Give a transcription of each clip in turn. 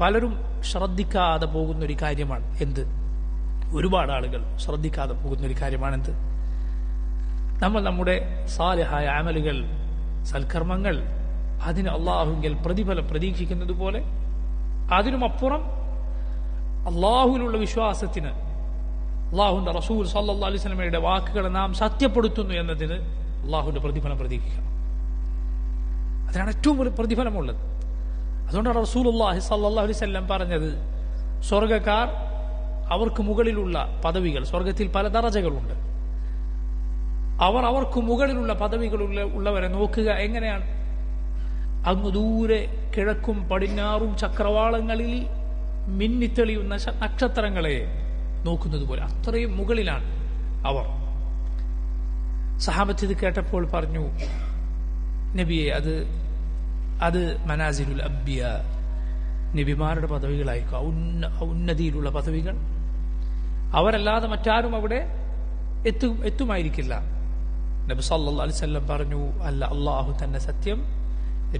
പലരും ശ്രദ്ധിക്കാതെ പോകുന്ന ഒരു കാര്യമാണ് എന്ത്? ഒരുപാട് ആളുകൾ ശ്രദ്ധിക്കാതെ പോകുന്ന ഒരു കാര്യമാണ് എന്ത്? നമ്മൾ നമ്മുടെ സാലിഹായ അമലുകൾ സൽക്കർമ്മങ്ങൾ അതിന് അള്ളാഹുങ്കൽ പ്രതിഫലം പ്രതീക്ഷിക്കുന്നത് പോലെ അതിനുമപ്പുറം അള്ളാഹുവിനുള്ള വിശ്വാസത്തിന് അള്ളാഹുന്റെ റസൂൽ സല്ലാ അലൈഹി സ്വലമയുടെ വാക്കുകളെ നാം സത്യപ്പെടുത്തുന്നു എന്നതിന് അള്ളാഹുവിന്റെ പ്രതിഫലം പ്രതീക്ഷിക്കണം. അതിനാണ് ഏറ്റവും വലിയ പ്രതിഫലമുള്ളത്. അതുകൊണ്ടാണ് അള്ളാഹി സല്ലാ അലൈഹി സ്വല്ലം പറഞ്ഞത് സ്വർഗക്കാർ അവർക്ക് മുകളിലുള്ള പദവികൾ സ്വർഗത്തിൽ പല ദറജകളുണ്ട്. അവർ അവർക്ക് മുകളിലുള്ള പദവികളുള്ള ഉള്ളവരെ നോക്കുക എങ്ങനെയാണ്? അങ്ങ് ദൂരെ കിഴക്കും പടിഞ്ഞാറും ചക്രവാളങ്ങളിൽ മിന്നിത്തെളിയുന്ന നക്ഷത്രങ്ങളെ നോക്കുന്നത് പോലെ അത്രയും മുകളിലാണ് അവർ. സഹാബത്ത് ഇത് കേട്ടപ്പോൾ പറഞ്ഞു നബിയെ അത് അത് മനാസിലുൽ അബ്ബിയ നബിമാരുടെ പദവികളായിരിക്കും ഔന്ന ഔന്നതിയിലുള്ള പദവികൾ. അവരല്ലാതെ മറ്റാരും അവിടെ എത്തു എത്തുമായിരിക്കില്ല. നബി സല്ലാ അലൈഹി വസല്ലം പറഞ്ഞു അല്ല അള്ളാഹു തന്നെ സത്യം.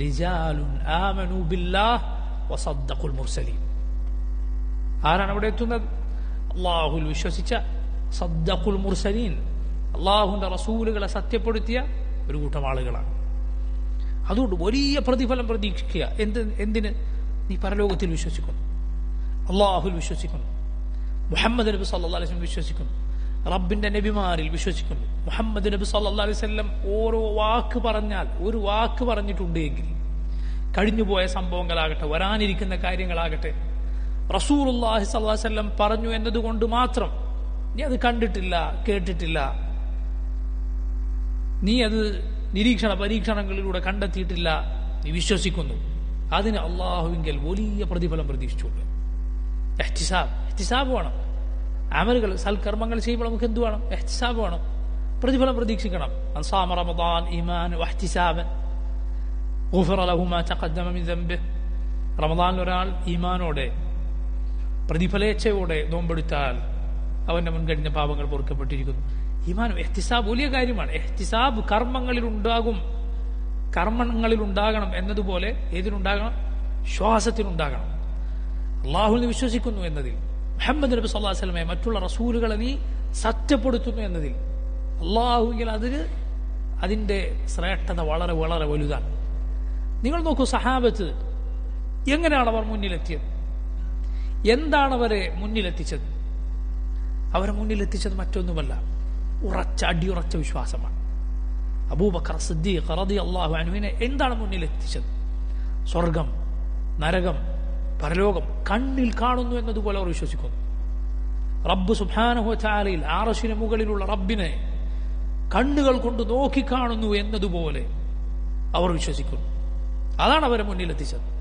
റിജാലുൻ ആമനു ബില്ലാഹ് വസദ്ദഖുൽ ആരാണ് അവിടെ എത്തുന്നത്? അള്ളാഹുൽ വിശ്വസിച്ച സദ്ദഖുൽ മുർസലീൻ. അള്ളാഹുന്റെ റസൂലുകളെ സത്യപ്പെടുത്തിയ ഒരു കൂട്ടം ആളുകളാണ്. അതുകൊണ്ട് വലിയ പ്രതിഫലം പ്രതീക്ഷിക്കുക. എന്ത് എന്തിന്? നീ പരലോകത്തിൽ വിശ്വസിക്കുന്നു. അള്ളാഹുൽ വിശ്വസിക്കുന്നു. മുഹമ്മദ് നബി സല്ലാ അലൈഹി വിശ്വസിക്കുന്നു. റബ്ബിന്റെ നബിമാരിൽ വിശ്വസിക്കുന്നു. മുഹമ്മദ് നബി സല്ലാ അലൈഹി വസല്ലം ഓരോ വാക്ക് പറഞ്ഞാൽ ഒരു വാക്ക് പറഞ്ഞിട്ടുണ്ടെങ്കിൽ കഴിഞ്ഞുപോയ സംഭവങ്ങളാകട്ടെ വരാനിരിക്കുന്ന കാര്യങ്ങളാകട്ടെ റസൂലുള്ളാഹി അള്ളാഹി അലൈഹി വസല്ലം പറഞ്ഞു എന്നതുകൊണ്ട് മാത്രം നീ അത് കണ്ടിട്ടില്ല കേട്ടിട്ടില്ല. നീ അത് നിരീക്ഷണ പരീക്ഷണങ്ങളിലൂടെ കണ്ടെത്തിയിട്ടില്ല നീ വിശ്വസിക്കുന്നു. അതിന് അള്ളാഹുവിങ്കൽ വലിയ പ്രതിഫലം പ്രതീക്ഷിച്ചുള്ളൂ എഹ്തിസാബ് എഹ്തിസാബ് വേണം. അമലുകൾ സൽക്കർമ്മങ്ങൾ ചെയ്യുമ്പോൾ നമുക്ക് എന്ത് വേണം? എഹ്തിസാബ് വേണം. പ്രതിഫലം പ്രതീക്ഷിക്കണം. അൻസാമ റമദാൻ ഒരാൾ ഈമാനോടെ പ്രതിഫലേച്ഛയോടെ നോമ്പെടുത്താൽ അവന്റെ മുൻകഴിഞ്ഞ പാപങ്ങൾ പൊറുക്കപ്പെട്ടിരിക്കുന്നു. ഈമാൻ എഹ്തിസാബ് വലിയ കാര്യമാണ്. എഹ്തിസാബ് കർമ്മങ്ങളിൽ ഉണ്ടാകും കർമ്മങ്ങളിൽ ഉണ്ടാകണം എന്നതുപോലെ ഏതിനുണ്ടാകണം? ശ്വാസത്തിനുണ്ടാകണം. അള്ളാഹുവിനെ വിശ്വസിക്കുന്നു എന്നതിൽ. മുഹമ്മദ് നബി സല്ലാ വസ്ലമെ മറ്റുള്ള റസൂലുകളെ നീ സത്യപ്പെടുത്തുന്നു എന്നതിൽ. അള്ളാഹുവിൽ അതിന് അതിന്റെ ശ്രേഷ്ഠത വളരെ വളരെ വലുതാണ്. നിങ്ങൾ നോക്കൂ സഹാബത്ത് എങ്ങനെയാണ് അവർ മുന്നിലെത്തിയത്? എന്താണ് അവരെ മുന്നിലെത്തിച്ചത്? അവരെ മുന്നിലെത്തിച്ചത് മറ്റൊന്നുമല്ല. ഉറച്ച അടിയുറച്ച വിശ്വാസമാണ്. അബൂബക്കർ സിദ്ദീഖ് റതി അള്ളാഹു അനുവിനെ എന്താണ് മുന്നിൽ എത്തിച്ചത് സ്വർഗം നരകം പരലോകം കണ്ണിൽ കാണുന്നു എന്നതുപോലെ അവർ വിശ്വസിക്കുന്നു. റബ്ബ് സുബാനഹു ചാലയിൽ ആറശിന് മുകളിലുള്ള റബ്ബിനെ കണ്ണുകൾ കൊണ്ട് നോക്കിക്കാണുന്നു എന്നതുപോലെ അവർ വിശ്വസിക്കുന്നു. അതാണ് അവരെ മുന്നിലെത്തിച്ചത്.